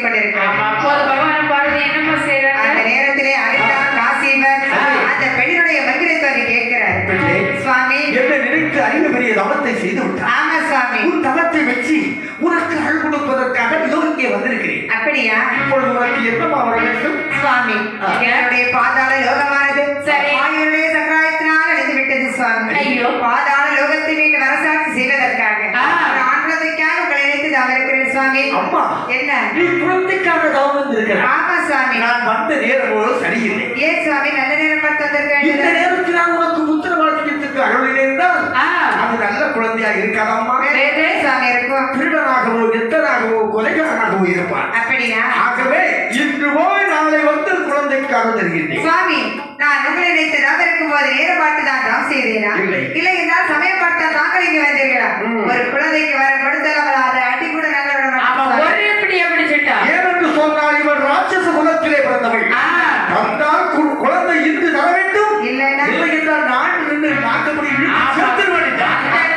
ஏற்பட்டிருக்கிறது. அப்போது பகவான் அந்த நேரத்திலே அனிதா காசிவர் அந்த பெண்ணுடைய மந்திரத்தை கேட்கிறார். சுவாமி. ஆமா சுவாமி. உன் வச்சு உனக்கு அழகு கொடுப்பதற்காக இதோ இங்கே அப்படியா? இப்பொழுது உனக்கு சுவாமி என்னுடைய பாதாள யோகமானது. சரி. ஆயுளுடைய சக்கராயத்தினால் விட்டது சுவாமி. ஐயோ. என்ன? நீ குழந்தைக்காக தான் ஆமா சாமி நான் வந்த ஏன் சாமி நல்ல நேரம் பார்த்து வந்திருக்கேன் இந்த நேரத்தில் நான் உனக்கு உத்தரவாதத்துக்கு அருளில் சாமி இருக்கும் திருடனாகவோ எத்தனாகவோ கொலைகாரனாகவோ அப்படியா? ஆகவே இன்று போய் நாளை வந்து குழந்தைக்காக நான் உங்களை நினைத்து நகருக்கும் போது நேரம் பார்த்து தான் செய்தேனா? இல்லை. இல்லை என்றால் சமயம் பார்த்தா ஒரு குழந்தைக்கு வர கொடுத்தலாம்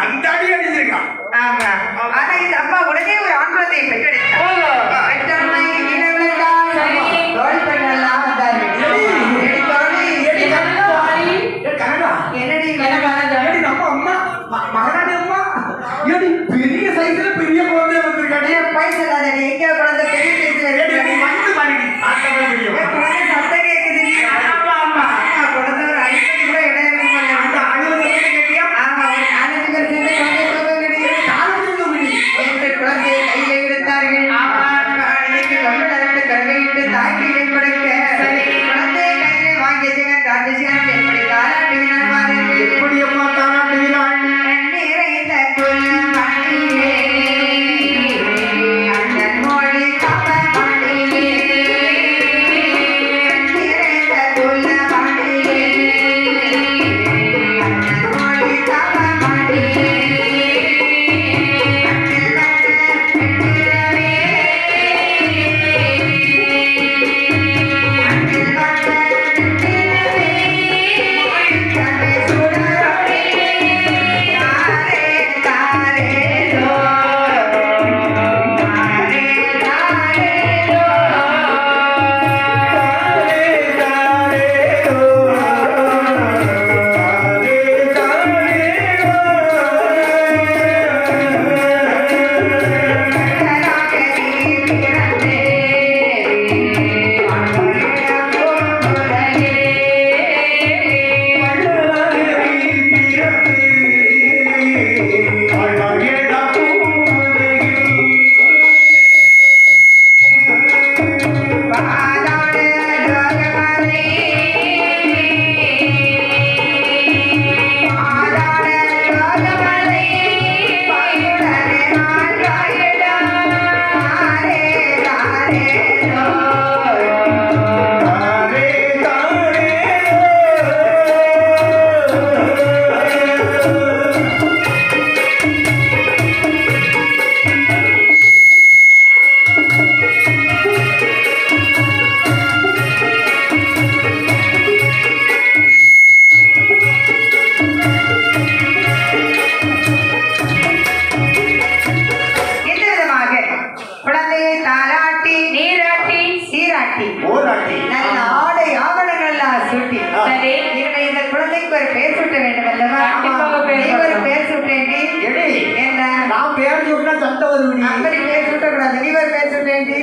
அந்த அடி அடிச்சிருக்கான். இந்த அம்மா உடனே ஒரு ஆண்குலத்தை பெற்றெடுத்தாங்க என்னடி அம்மா? என்னுடைய இந்த குழந்தைக்கு ஒரு பேர் சுட்ட வேண்டும் அல்லவா? நீ ஒரு பேர் சுட்டேன்டி என்ன? நான் பேர் சுட்டினா சத்தம் வருவேன் அப்படி பேர் சுட்டக்கூடாது நீ ஒரு பேர் சுட்டேன்டி